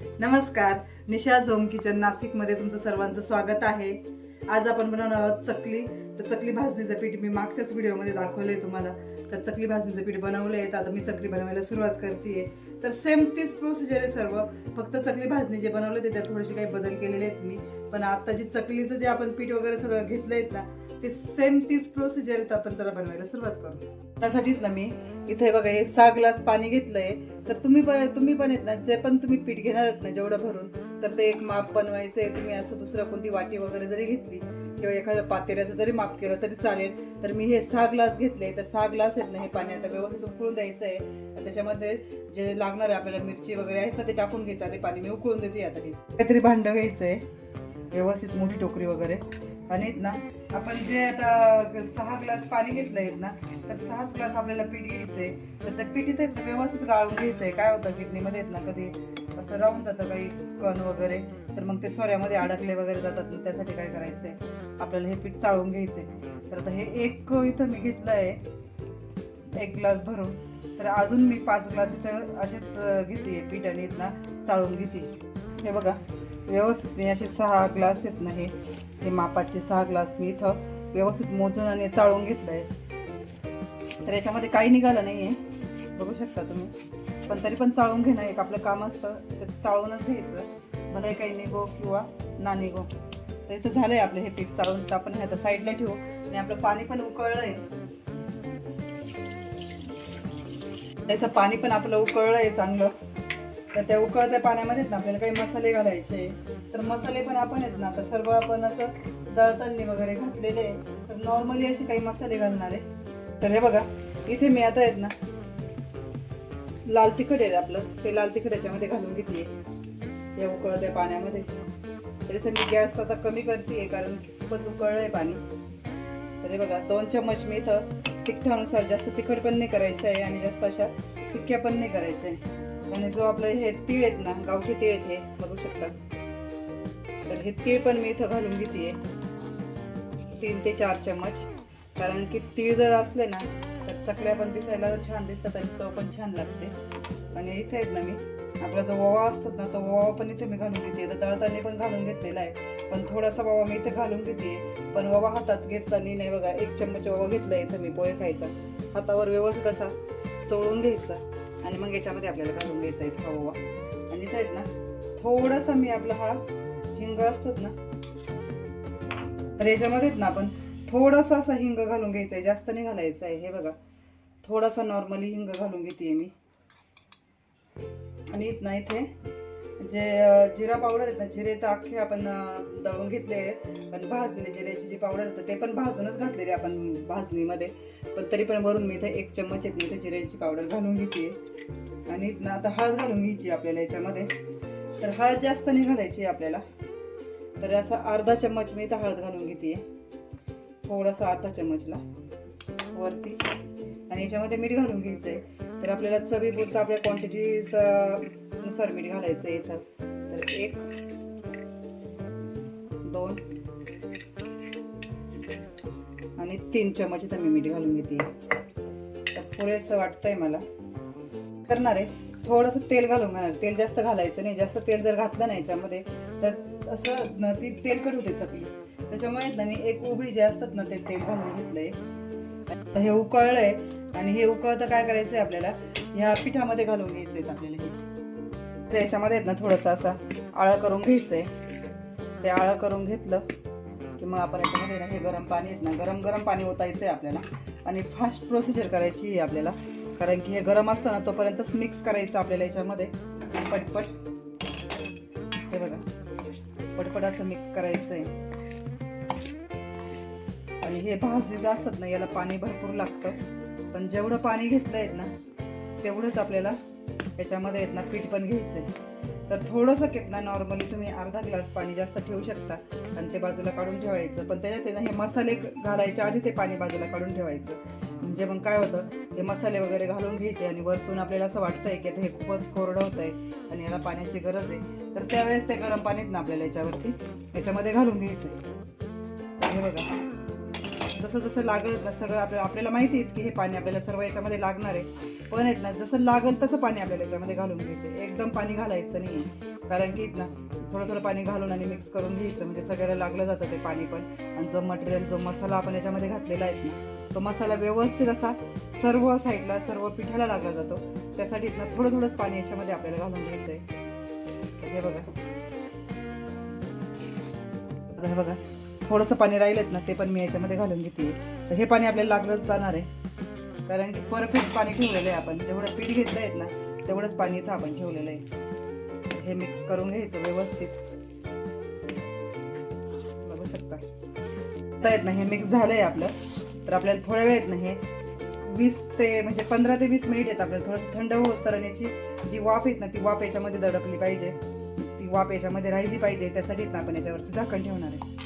नमस्कार निशा zone kitchen नाशिकमध्ये तुमचं सर्वांचं स्वागत आहे. आज आपण बनवणार आहोत चकली. तर चकली भाजणीचं पीठ मी मागच्याच व्हिडिओमध्ये दाखवलंय तुम्हाला. तर चकली भाजणीचं पीठ बनवलंय. तर आता मी चकली बनवायला सुरुवात करते तर सेम तीच प्रोसिजर आहे सर्व. फक्त चकली भाजणी जे बनवले ते त्यात थोडेसे काही बदल केलेले आहेत मी. पण आता जी चकलीचं जे आपण पीठ वगैरे सगळं घेतलंय ना ते सेम तीच प्रोसिजर आहे आपण जरा बनवायला सुरुवात करू. त्यासाठीच ना मी इथे बघा हे सहा ग्लास पाणी घेतलंय. तर तुम्ही पण तुम्ही पण येत ना जे पण तुम्ही पीठ घेणार आहेत ना जेवढं भरून तर ते एक माप बनवायचंय. तुम्ही असं दुसरं कोणती वाटी वगैरे जरी घेतली किंवा एखाद्या पातेऱ्याचं जरी माप केलं तरी चालेल. तर मी हे सहा ग्लास घेतले तर सहा ग्लास आहेत ना हे पाणी आता व्यवस्थित उकळून द्यायचं आहे त्याच्यामध्ये जे लागणार आहे आपल्याला मिरची वगैरे आहेत ना ते टाकून घ्यायचं. ते पाणी मी उकळून देते आता हे. काहीतरी भांडं घ्यायचं आहे व्यवस्थित मोठी टोकरी वगैरे. आणि आहेत ना आपण जे आता सहा ग्लास पाणी घेतलं आहेत ना तर सहाच ग्लास आपल्याला पीठ घ्यायचंय. तर त्या पिठीत आहेत ना व्यवस्थित गाळून घ्यायचंय. काय होतं किडनीमध्ये आहेत ना कधी असं राहून जातं काही कण वगैरे तर मग ते सोऱ्यामध्ये अडकले वगैरे जातात त्यासाठी काय करायचंय? आपल्याला हे पीठ चाळून घ्यायचंय. तर आता हे एक इथं मी घेतलं आहे एक ग्लास भरून. तर अजून मी पाच ग्लास इथं असेच घेते पीठ आणि इथं चाळून घेते. हे बघा व्यवस्थित मी असे सहा ग्लास आहेत ना हे हे मापाचे सहा ग्लास मी इथं व्यवस्थित मोजून आणि चाळून घेतलं आहे तर याच्यामध्ये काही निघालं नाही आहे बघू शकता तुम्ही. पण तरी पण चाळून घेणं एक आपलं काम असतं. तर चाळूनच घ्यायचं. भले काही निघो किंवा ना निघो. तर इथं झालं आहे आपलं हे पीठ चाळून. तर आपण हे आता साईडला ठेवू. आणि आपलं पाणी पण उकळलं आहे इथं पाणी पण आपलं उकळलं आहे चांगलं. तर त्या उकळत्या पाण्यामध्येच ना आपल्याला काही मसाले घालायचे. तर मसाले पण आपण आहेत ना आता सर्व आपण असं दळतणी वगैरे घातलेले आहे. तर नॉर्मली असे काही मसाले घालणार आहे. तर हे बघा इथे मी आता आहेत ना लाल तिखट आहे आपलं. ते लाल तिखट याच्यामध्ये घालून घेतली उकळत आहे पाण्यामध्ये. तर इथे मी गॅस आता कमी करते कारण खूपच उकळलं आहे पाणी. तर हे बघा दोन चम्मच मी इथं तिखटानुसार जास्त तिखट पण नाही करायचं आहे आणि जास्त अशा फिक्क्या पण नाही करायच्या आहे. आणि जो आपलं हे तीळ आहेत ना गावठी तीळ आहेत हे बघू शकता. तर हे तीळ पण मी इथं घालून घेते. तीन ते चार चम्मच. कारण की तीळ जर असले ना तर चकल्या पण दिसायला छान दिसतात आणि चव पण छान लागते. आणि इथे आहेत ना मी. आपला जो ओवा असतो ना तो ओवा पण इथे मी घालून घेते. तर दळताने पण घालून घेतलेला आहे. पण थोडासा ओवा मी इथे घालून घेते. पण ओवा हातात घेतताना नाही बघा एक चम्मच ओवा घेतला इथं मी पोहे खायचा. हातावर व्यवस्थित असा चोळून घ्यायचा. आणि मग याच्यामध्ये आपल्याला घालून घ्यायचा इथं हा ओवा. आणि इथं आहेत ना थोडासा मी आपला हा हिंग असतात ना? तर याच्यामध्येच ना आपण थोडासा असा हिंग घालून घ्यायचा आहे जास्त नाही घालायचं आहे हे बघा थोडासा नॉर्मली हिंग घालून घेते मी. आणि इथं इथे जे जिरा पावडर आहेत ना जिरे तर अख्खे आपण दळून घेतले पण भाजलेले जिऱ्याची जी पावडर आहेत ते पण भाजूनच घातलेली आपण भाजणीमध्ये. पण तरी पण वरून मी इथे एक चम्मच येत इथे जिऱ्याची पावडर घालून घेते आणि इथं आता हळद घालून घ्यायची आपल्याला याच्यामध्ये. तर हळद जास्त नाही घालायची आपल्याला. तर असा अर्धा चम्मच मी इथं हळद घालून घेते थोडासा अर्धा चम्मचला वरती. आणि याच्यामध्ये मीठ घालून घ्यायचं आहे तर आपल्याला चवीपुरतं आपल्या क्वांटिटीचा नुसार मीठ घालायचं आहे इथं. तर एक दोन आणि तीन चम्मच इथं मी मीठ घालून घेते तर पुरेसं वाटतंय मला. करणार आहे. थोडंसं तेल घालून घेणार. तेल जास्त घालायचं नाही. जास्त तेल जर घातलं ना याच्यामध्ये तर असं ती तेलकट होते चकली. त्याच्यामुळे ना मी एक उबळी जे असतात ना ते तेल घालून घेतलंय. हे उकळलंय आणि हे उकळतं काय करायचंय आपल्याला? ह्या पिठामध्ये घालून घ्यायचंय आपल्याला हे. तर याच्यामध्ये आहेत ना थोडंसं असा आळं करून घ्यायचंय. ते आळं करून घेतलं की मग आपण याच्यामध्ये ना हे गरम पाणी आहेत ना गरम गरम पाणी ओतायचं आहे आपल्याला. आणि फास्ट प्रोसिजर करायची आहे आपल्याला. कारण की हे गरम असतं ना तोपर्यंतच मिक्स करायचं आपल्याला याच्यामध्ये. पटपट. हे बघा. पडपड असं मिक्स करायचं आहे आणि हे भाजणीचं असतात ना याला पाणी भरपूर लागतं. पण जेवढं पाणी घेतलं आहेत ना तेवढंच आपल्याला याच्यामध्ये आहेत ना पीठ पण घ्यायचं आहे तर थोडंसं घेत ना नॉर्मली तुम्ही अर्धा ग्लास पाणी जास्त ठेवू शकता. आणि ते बाजूला काढून ठेवायचं. पण त्याच्यात ना हे मसाले घालायच्या आधी ते पाणी बाजूला काढून ठेवायचं. म्हणजे मग काय होतं ते मसाले वगैरे घालून घ्यायचे आणि वरतून आपल्याला असं वाटतंय की आता हे खूपच कोरडं होत आहे आणि याला पाण्याची गरज आहे. तर त्यावेळेस ते गरम पाणीत ना आपल्याला याच्यावरती याच्यामध्ये घालून घ्यायचं हे बघा. जसं जसं लागेल सगळं आपल्याला आपल्याला माहिती आहे की हे पाणी आपल्याला सर्व याच्यामध्ये लागणार आहे. पण आहेत ना जसं लागेल तसं पाणी आपल्याला याच्यामध्ये घालून घ्यायचं. एकदम पाणी घालायचं नाही कारण की ना थोडं थोडं पाणी घालून आणि मिक्स करून घ्यायचं. म्हणजे सगळ्याला लागलं जातं ते पाणी पण. आणि जो मटेरियल जो मसाला आपण याच्यामध्ये घातलेला आहे ना तो मसाला व्यवस्थित असा सर्व साईडला सर्व पिठाला लागला जातो. त्यासाठी ना थोडं थोडंच पाणी याच्यामध्ये आपल्याला घालून घ्यायचं आहे हे बघा. आता हे बघा. थोडंसं पाणी राहिलेत ना ते पण मी याच्यामध्ये घालून घेते. तर हे पाणी आपल्याला लागलंच जाणार आहे. कारण की परफेक्ट पाणी ठेवलेलं आहे आपण. जेवढं पीठ घेतलं आहेत ना तेवढंच पाणी इथं आपण ठेवलेलं आहे. हे मिक्स करून घ्यायचं व्यवस्थित. बघू शकता. आता येत ना हे मिक्स झालंय आपलं. तर आपल्याला थोड्या वेळ येत ना हे वीस ते म्हणजे पंधरा ते वीस मिनिट येत आपल्याला. थोडंसं थंड होस तर जी वाफ येत ना ती वाफ याच्यामध्ये दडपली पाहिजे. ती वाफ याच्यामध्ये राहिली पाहिजे. त्यासाठीच ना आपण याच्यावरती झाकण ठेवणार आहे.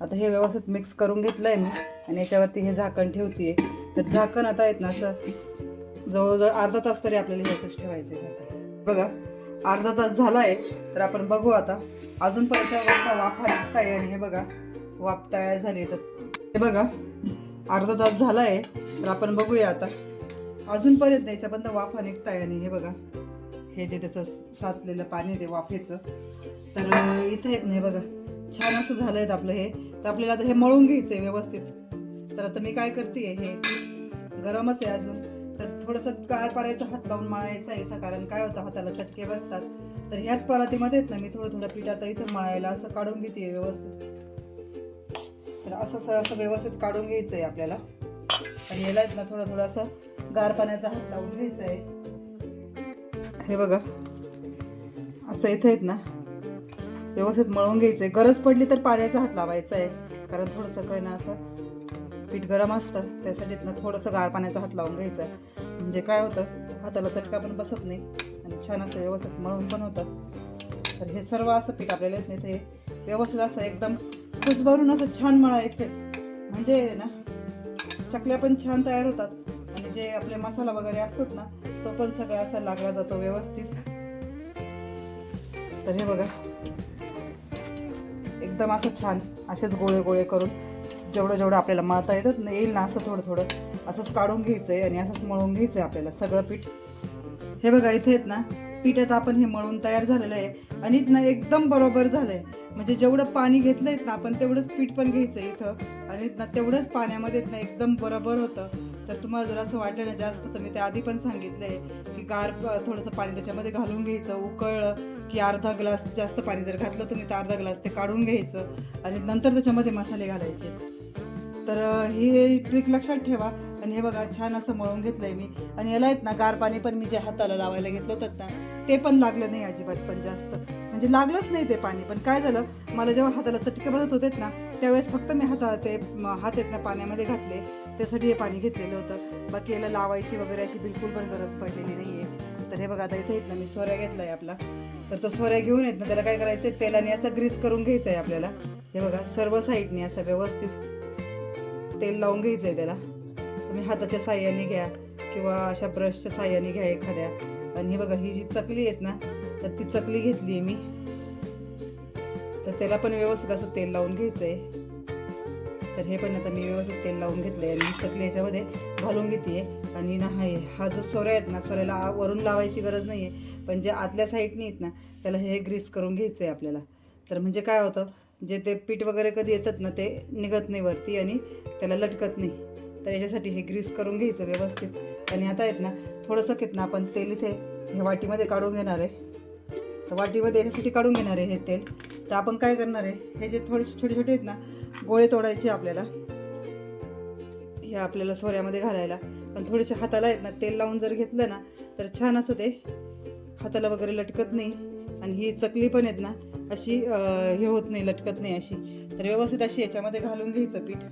आता हे व्यवस्थित मिक्स करून घेतलं आहे मी आणि याच्यावरती हे झाकण ठेवते तर झाकण आता आहेत ना असं जवळजवळ अर्धा तास तरी आपल्याला हे असंच ठेवायचं आहे झाकण. बघा अर्धा तास झाला आहे तर आपण बघू आता. अजूनपर्यंत वरचा वाफा निघताय आणि हे बघा वाफ तयार झाली तर हे बघा अर्धा तास झाला आहे तर आपण बघूया आता. अजूनपर्यंत याच्यापर्यंत वाफा निघताय आणि हे बघा हे जे त्याचं साचलेलं पाणी आहे ते वाफेचं. तर इथं येत नाही बघा. छान असं झालं आहे आपलं हे. तर आपल्याला हे मळून घ्यायचं आहे व्यवस्थित. तर आता मी काय करते हे गरमच आहे अजून. तर थोडंसं गार पारायचं हात लावून मळायचं आहे इथं कारण काय होतं हाताला चटके बसतात. तर ह्याच परातीमध्ये आहेत ना मी थोडं थोडं पीठ आता इथं मळायला असं काढून घेते व्यवस्थित. तर असं असं असं व्यवस्थित काढून घ्यायचं आहे आपल्याला. आणि याला आहेत ना थोडं थोडं असं गार पाण्याचा हात लावून घ्यायचं आहे हे बघा. असं इथं आहेत ना व्यवस्थित मळून घ्यायचंय. गरज पडली तर पाण्याचा हात लावायचा आहे कारण थोडंसं काय ना असं पीठ गरम असतं त्यासाठी ना थोडंसं गार पाण्याचा हात लावून घ्यायचा आहे म्हणजे काय होतं हाताला चटका पण बसत नाही आणि छान असं व्यवस्थित मळून पण होतं. तर हे सर्व असं पीठ आपल्याला येत नाही ते व्यवस्थित असं एकदम कुसभरून असं छान मळायचं म्हणजे ना चकल्या पण छान तयार होतात. आणि जे आपले मसाला वगैरे असतात ना तो पण सगळा असा लागला जातो व्यवस्थित. तर हे बघा एकदम असं छान असेच गोळे गोळे करून जेवढं जेवढं आपल्याला मळता येतं ना येईल ना असं थोडं थोडं असंच काढून घ्यायचं आहे आणि असंच मळून घ्यायचं आहे आपल्याला सगळं पीठ. हे बघा इथे आहेत ना पीठ आता आपण हे मळून तयार झालेलं आहे आणि ना एकदम बरोबर झालंय. म्हणजे जेवढं पाणी घेतलंय ना आपण तेवढंच पीठ पण घ्यायचं आहे इथं आणि ना तेवढंच पाण्यामध्ये ना एकदम बरोबर होतं. तर तुम्हाला जर असं वाटलं ना जास्त तर मी ते आधी पण सांगितलंय की गार थोडंसं पाणी त्याच्यामध्ये घालून घ्यायचं उकळलं की अर्धा ग्लास जास्त पाणी जर घातलं तुम्ही तर अर्धा ग्लास ते काढून घ्यायचं आणि नंतर त्याच्यामध्ये मसाले घालायचे. तर ही ट्रिक लक्षात ठेवा. आणि हे बघा छान असं मळून घेतलंय मी. आणि याला आहेत ना गार पाणी पण मी जे हाताला लावायला घेतलं होतं ना ते पण लागलं नाही अजिबात पण जास्त. म्हणजे लागलंच नाही ते पाणी. पण काय झालं मला जेव्हा हाताला चटके बसत होते ना त्यावेळेस फक्त मी हाता ते हात आहेत ना पाण्यामध्ये घातले. त्यासाठी हे पाणी घेतलेलं होतं. बाकी याला लावायची वगैरे अशी बिलकुल पण गरज पडलेली नाही आहे तर हे बघा आता इथे येत ना मी सोऱ्या घेतलाय आपला. तर तो सोऱ्या घेऊन येत ना त्याला काय करायचं आहे तेलाने असं ग्रीस करून घ्यायचं आहे आपल्याला. हे बघा सर्व साईडने असं व्यवस्थित तेल लावून घ्यायचं आहे त्याला. तुम्ही हाताच्या साह्याने घ्या किंवा अशा ब्रशच्या साह्याने घ्या एखाद्या. आणि हे बघा ही जी चकली आहेत ना तर ती चकली घेतली आहे मी. तर त्याला पण व्यवस्थित असं तेल लावून घ्यायचं आहे तर हे पण आता मी व्यवस्थित तेल लावून घेतलं आहे आणि चकली याच्यामध्ये घालून घेते आणि ना हा हा जो सोऱ्या आहेत ना सोऱ्याला आ- वरून लावायची गरज नाही आहे पण जे आतल्या साईडने आहेत ना त्याला हे ग्रीस करून घ्यायचं आहे आपल्याला. तर म्हणजे काय होतं जे ते पीठ वगैरे कधी येतात ना ते निघत नाही वरती आणि त्याला लटकत नाही. तर याच्यासाठी हे ग्रीस करून घ्यायचं व्यवस्थित. आणि आता आहेत ना थोडंसं घेत ना आपण तेल इथे हे वाटीमध्ये काढून घेणार आहे. तर वाटीमध्ये याच्यासाठी काढून घेणार आहे हे तेल. तर आपण काय करणार आहे हे जे थोडे छोटे छोटे आहेत ना गोळे तोडायचे आपल्याला. हे आपल्याला सोऱ्यामध्ये घालायला. पण थोडेसे हाताला आहेत ना तेल लावून जर घेतलं ना तर छान असं ते हाताला वगैरे लटकत नाही. आणि ही चकली पण आहेत ना अशी हे होत नाही लटकत नाही अशी. तर व्यवस्थित अशी याच्यामध्ये घालून घ्यायचं पीठ.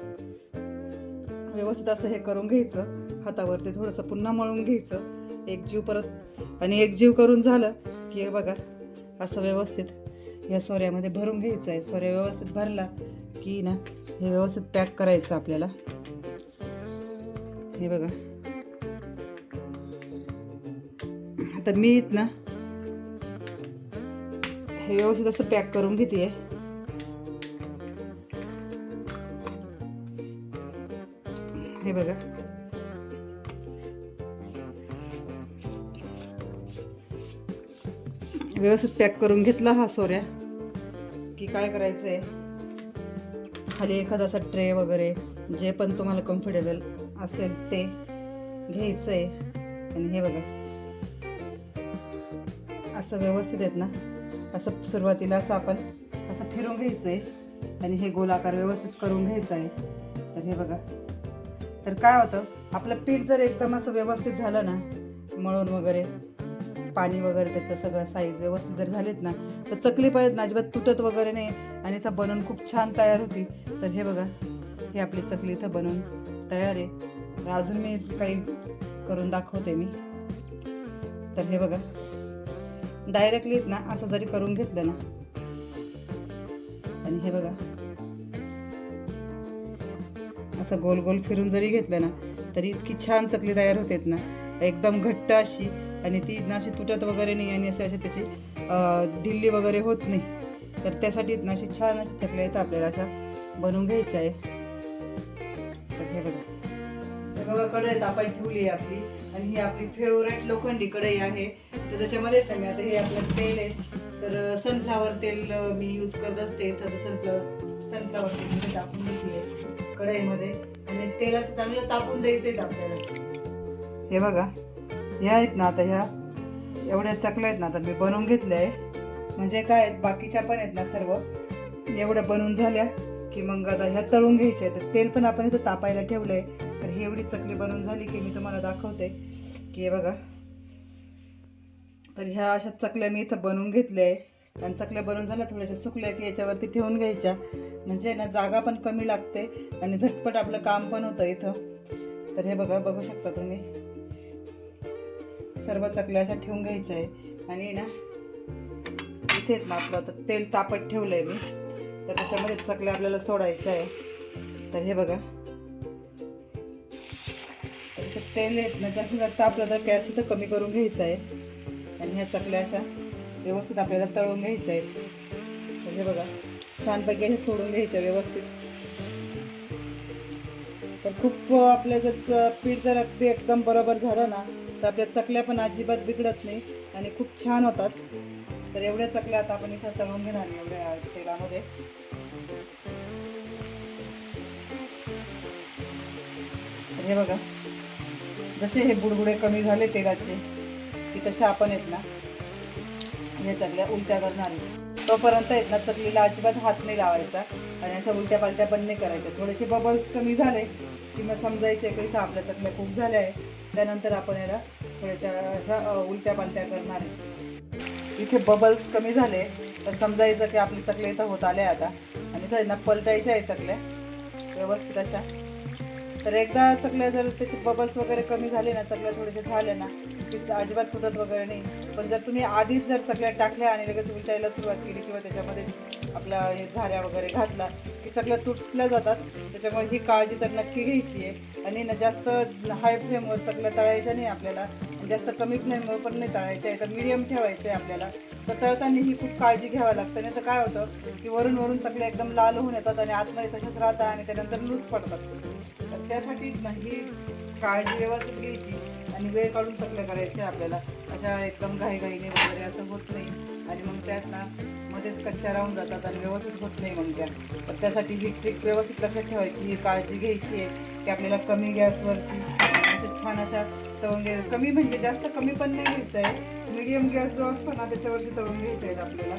व्यवस्थित असं हे करून घ्यायचं हातावरती थोडंसं पुन्हा मळून घ्यायचं. एक जीव परत आणि एक जीव करून झालं की हे बघा असं व्यवस्थित या सोऱ्यामध्ये भरून घ्यायचं आहे. सोऱ्या व्यवस्थित भरला की ना हे व्यवस्थित पॅक करायचं आपल्याला. हे बघा. आता मी ना हे व्यवस्थित असं पॅक करून घेते हे बघा. व्यवस्थित पॅक करून घेतला हा सोऱ्या. की काय करायचं आहे खाली एखादा असा ट्रे वगैरे जे पण तुम्हाला कम्फर्टेबल असेल ते घ्यायचं आहे आणि हे बघा. असं व्यवस्थित आहेत ना? असं सुरुवातीला असं आपण असं फिरून घ्यायचं आहे आणि हे गोलाकार व्यवस्थित करून घ्यायचं आहे तर हे बघा. तर काय होतं? आपलं पीठ जर एकदम असं व्यवस्थित झालं ना मळून वगैरे पाणी वगैरे त्याचं सगळं साईज व्यवस्थित जर झालेत ना तर चकली पाहिजेत ना अजिबात तुटत वगैरे नाही आणि इथं बनवून खूप छान तयार होती. तर हे बघा हे आपली चकली इथं बनवून तयार आहे. अजून मी काही करून दाखवते मी. तर हे बघा. डायरेक्टली ना असं जरी करून घेतलं ना. आणि हे बघा. असं गोल गोल फिरून जरी घेतलं ना तरी इतकी छान चकली तयार होतेत ना. एकदम घट्ट अशी आणि ती ना अशी तुटत वगैरे नाही आणि असे अशी त्याची दिल्ली ढिल्ली वगैरे होत नाही. तर त्यासाठी ना अशी छान अशी चकल्या इथं आपल्याला अशा बनवून घ्यायच्या आहे. तर हे बघा. हे बघा कढई आपण ठेवली आहे आपली. आणि ही आपली फेवरेट लोखंडी कढई आहे. तर त्याच्यामध्ये आम्ही मी आता हे आपलं तेल आहे. तर सनफ्लावर तेल मी यूज करत असते. तर सनफ्लावर सनफ्लावर तेल मी टाकून घेतली आहे कढईमध्ये. आणि तेल असं चांगलं तापून द्यायचं आहे आपल्याला. हे बघा. ह्या आहेत ना आता ह्या. एवढ्या चकल्या आहेत ना आता मी बनवून घेतल्या आहे. म्हणजे काय आहेत बाकीच्या पण आहेत ना सर्व. एवढ्या बनवून झाल्या की मग आता ह्या तळून घ्यायच्या आहेत. तर तेल पण आपण इथं तापायला ठेवलं आहे तर ही एवढी चकली बनवून झाली की मी तुम्हाला दाखवते. की बघा. तर ह्या अशा चकल्या मी इथं बनवून घेतल्या आहे. आणि चकल्या बनवून झाल्या थोड्याशा सुकल्या की याच्यावरती ठेवून घ्यायच्या. म्हणजे ना जागा पण कमी लागते आणि झटपट आपलं काम पण होतं इथं. तर हे बघा बघू शकता तुम्ही. सर्व चकल्या अशा ठेवून घ्यायच्या आहे. आणि ना इथे ना आपलं आता तेल तापत आहे मी. तर त्याच्यामध्ये चकल्या आपल्याला सोडायच्या आहे. तर हे बघा. तर तेल येत ना जास्त जर तापलं तर गॅस इथं कमी करून घ्यायचा आहे. आणि ह्या चकल्या अशा व्यवस्थित आपल्याला तळून घ्यायच्या आहेत. म्हणजे हे बघा छानपैकी हे सोडून घ्यायच्या व्यवस्थित. तर खूप आपल्या जर पीठ जर अगदी एकदम बरोबर झालं ना तर आपल्या चकल्या पण अजिबात बिघडत नाही आणि खूप छान होतात. तर एवढ्या चकल्या आता आपण इथं तळून घेणार एवढ्या तेलामध्ये. हे बघा जसे हे बुडबुडे कमी झाले तेलाचे की तसे आपण आहेत ना ह्या चकल्या उलट्या करणार तोपर्यंत आहेत ना चकलीला अजिबात हात नाही लावायचा आणि अशा उलट्या पालट्या पण नाही करायच्या. थोडेसे बबल्स कमी झाले की मग समजायचे की इथं आपल्या चकल्या खूप झाल्या आहे त्यानंतर आपण याला थोड्याशा अशा उलट्या पालट्या करणार आहे इथे बबल्स कमी झाले तर समजायचं की आपली चकल्या इथं होत आल्या आता. आणि इथं ना पलटायच्या आहे चकल्या. व्यवस्थित अशा. तर एकदा चकल्या जर त्याचे बबल्स वगैरे कमी झाले ना चकल्या थोडेसे झाले ना की अजिबात तुटत वगैरे नाही. पण जर तुम्ही आधीच जर चकल्या टाकल्या आणि लगेच उलटायला सुरुवात केली किंवा त्याच्यामध्ये आपला हे झाऱ्या वगैरे घातला की चकल्या तुटल्या जातात. त्याच्यामुळे ही काळजी तर नक्की घ्यायची आहे. आणि ना जास्त हाय फ्लेमवर चकल्या तळायच्या नाही आपल्याला. जास्त कमी फ्लेमवर पण नाही तळायच्या आहे. तर मीडियम ठेवायचं आहे आपल्याला. तर तळताना ही खूप काळजी घ्यावी लागते. नाही तर काय होतं की वरून वरून चकल्या एकदम लाल होऊन येतात आणि आतमध्ये तशाच राहतात आणि त्यानंतर लूज पडतात. तर त्यासाठी नाही काळजी व्यवस्थित घ्यायची आणि वेळ काढून सगळं करायचे आपल्याला. अशा एकदम घाईघाईने वगैरे असं होत नाही. आणि मग त्यात ना मध्येच कच्च्या राहून जातात आणि व्यवस्थित होत नाही मग त्या. तर त्यासाठी ही ट्रिक व्यवस्थित लक्षात ठेवायची ही काळजी घ्यायची आहे की आपल्याला कमी गॅसवरती. असं छान अशा तळून घ्यायचं कमी म्हणजे जास्त कमी पण नाही घ्यायचं आहे. मीडियम गॅस जो असतो ना त्याच्यावरती तळून घ्यायचे आहेत आपल्याला.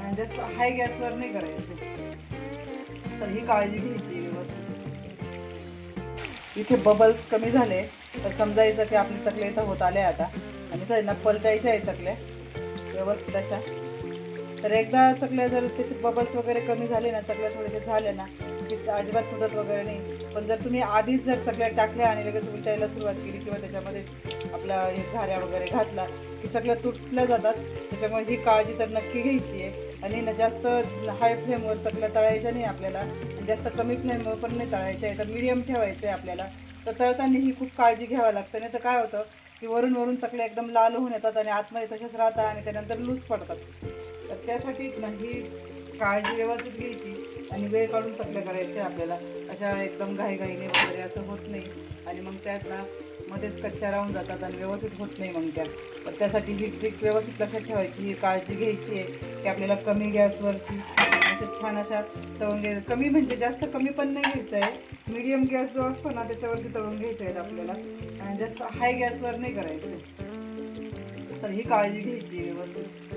आणि जास्त हाय गॅसवर नाही करायचं. तर ही काळजी घ्यायची. इथे बबल्स कमी झाले. तर समजायचं की आपले चकल्या इथं होत आले आता. आणि इथं पलटायच्या आहे चकल्या व्यवस्थित अशा. तर एकदा चकल्या जर त्याचे बबल्स वगैरे कमी झाले ना चकल्या थोडेसे झाले ना की अजिबात तुटत वगैरे नाही. पण जर तुम्ही आधीच जर चकल्या टाकल्या आणि लगेच उलटायला सुरुवात केली किंवा त्याच्यामध्ये आपला हे झाऱ्या वगैरे घातला की चकल्या तुटल्या जातात. त्याच्यामुळे ही काळजी तर नक्की घ्यायची आहे. आणि ना जास्त हाय फ्लेमवर चकल्या तळायच्या नाही आपल्याला. जास्त कमी फ्लेमवर पण नाही तळायचं आहे. तर मीडियम ठेवायचं आहे आपल्याला. तर तळताना ही खूप काळजी घ्यावी लागते. नाही तर काय होतं की वरून वरून चकल्या एकदम लाल होऊन येतात आणि आतमध्ये तशाच राहतात आणि त्यानंतर लूज पडतात. तर त्यासाठी ना ही काळजी व्यवस्थित घ्यायची आणि वेळ काढून चकल्या करायच्या आपल्याला. अशा एकदम घाईघाईने वगैरे असं होत नाही. आणि मग त्यात ना मध्येच कच्च्या राहून जातात आणि व्यवस्थित होत नाही मग त्या. तर त्यासाठी ही ट्रिक व्यवस्थित लक्षात ठेवायची ही काळजी घ्यायची आहे की आपल्याला कमी गॅसवरती असं छान अशा तळून घ्यायचं. कमी म्हणजे जास्त कमी पण नाही घ्यायचं आहे. मिडियम गॅस जो असतो ना त्याच्यावरती तळून घ्यायचे आहेत आपल्याला. आणि जास्त हाय गॅसवर नाही करायचं तर ही काळजी घ्यायची आहे व्यवस्थित.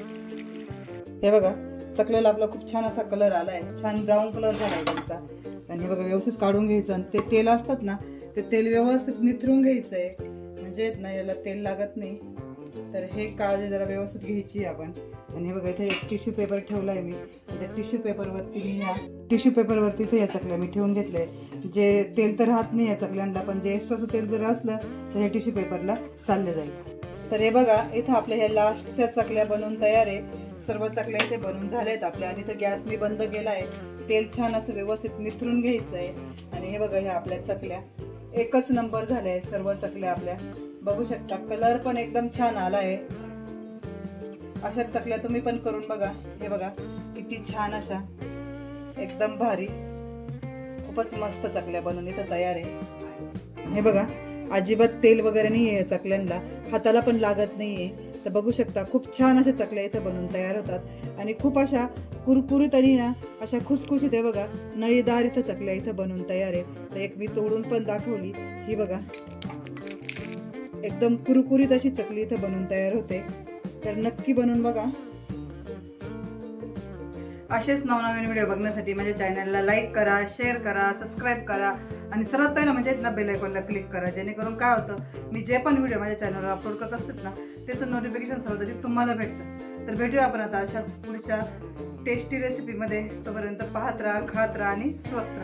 हे बघा चकलेला आपला खूप छान असा कलर आला आहे छान ब्राऊन कलर झाला आहे त्यांचा. आणि हे बघा व्यवस्थित काढून घ्यायचं. आणि ते तेल असतात ना ते तेल व्यवस्थित निथरून घ्यायचं आहे. म्हणजे ना याला तेल लागत नाही. तर हे काळजी जरा व्यवस्थित घ्यायची आहे आपण. आणि हे बघा इथे एक टिश्यू पेपर ठेवला आहे मी. त्या टिश्यू पेपरवरती मी ह्या टिश्यू पेपरवरती इथे या चकल्या मी ठेवून घेतले. जे तेल तर राहत नाही या चकल्यांना पण जे एक्स्ट्राचं तेल जर असलं तर हे टिश्यू पेपरला चालले जाईल. तर हे बघा इथं आपल्या ह्या लास्टच्या चकल्या बनवून तयार आहे. सर्व चकल्या इथे बनवून झाल्या आहेत आपल्या. आणि इथं गॅस मी बंद केला आहे. तेल छान असं व्यवस्थित निथरून घ्यायचं आहे. आणि हे बघा ह्या आपल्या चकल्या. एकच नंबर झाल्या आहेत सर्व चकल्या आपल्या. बघू शकता कलर पण एकदम छान आला आहे अशा चकल्या तुम्ही पण करून बघा. हे बघा किती छान अशा. एकदम भारी. खूपच मस्त चकल्या बनवून इथं तयार आहे. हे बघा अजिबात तेल वगैरे नाही आहे चकल्यांना हाताला पण लागत नाही आहे तर बघू शकता खूप छान अशा चकल्या इथं बनवून तयार होतात. आणि खूप अशा कुरकुरीत आणि ना अशा खुसखुशीत आहे बघा नळीदार इथं चकल्या इथं बनवून तयार आहे. तर एक मी तोडून पण दाखवली. ही बघा. एकदम कुरकुरीत अशी चकली इथं बनवून तयार होते. तर नक्की बनवून बघा. असेच नवनवीन व्हिडिओ बघण्यासाठी माझ्या चॅनलला लाईक करा शेअर करा सबस्क्राईब करा. आणि सर्वात पहिलं म्हणजे ना बेल आयकॉनला क्लिक करा. जेणेकरून काय होतं मी जे पण व्हिडिओ माझ्या चॅनलवर अपलोड करत असतात ना त्याचं नोटिफिकेशन सर्वात तुम्हाला भेटतं. तर भेटूया आपण आता अशाच पुढच्या टेस्टी रेसिपीमध्ये तोपर्यंत पाहत राहा खात राहा आणि स्वस्त राहा.